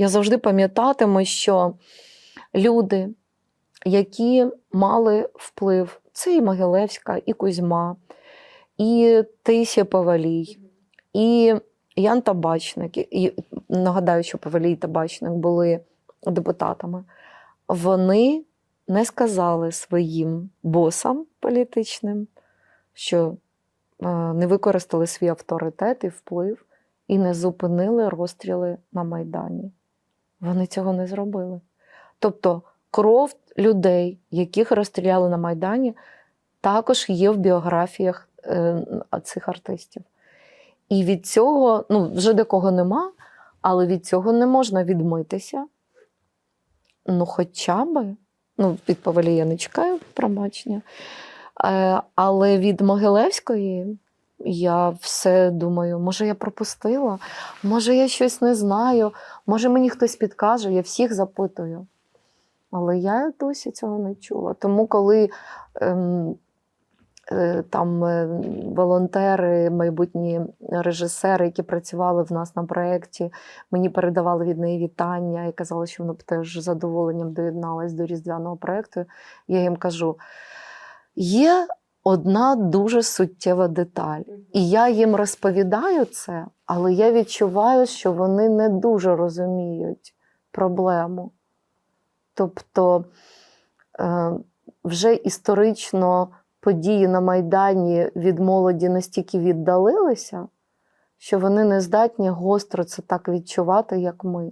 я завжди пам'ятатиму, що люди, які мали вплив, це і Могилевська, і Кузьма, і Таїсія Павалій, і Ян Табачник, і- і нагадаю, що Павалій і Табачник були депутатами. Вони не сказали своїм босам політичним, що е, не використали свій авторитет і вплив і не зупинили розстріли на Майдані. Вони цього не зробили. Тобто кров людей, яких розстріляли на Майдані, також є в біографіях е, цих артистів. І від цього, ну, вже декого нема, але від цього не можна відмитися. Ну, хоча би, ну, від Павелі я не чекаю пробачення. Е, але від Могилевської я все думаю, може, я пропустила, може, я щось не знаю, може, мені хтось підкаже, я всіх запитую. Але я досі цього не чула. Тому, коли ем, е, там е, волонтери, майбутні режисери, які працювали в нас на проєкті, мені передавали від неї вітання і казали, що вона б теж з задоволенням доєдналась до різдвяного проєкту. Я їм кажу: є одна дуже суттєва деталь. І я їм розповідаю це, але я відчуваю, що вони не дуже розуміють проблему. Тобто е, вже історично події на Майдані від молоді настільки віддалилися, що вони не здатні гостро це так відчувати, як ми.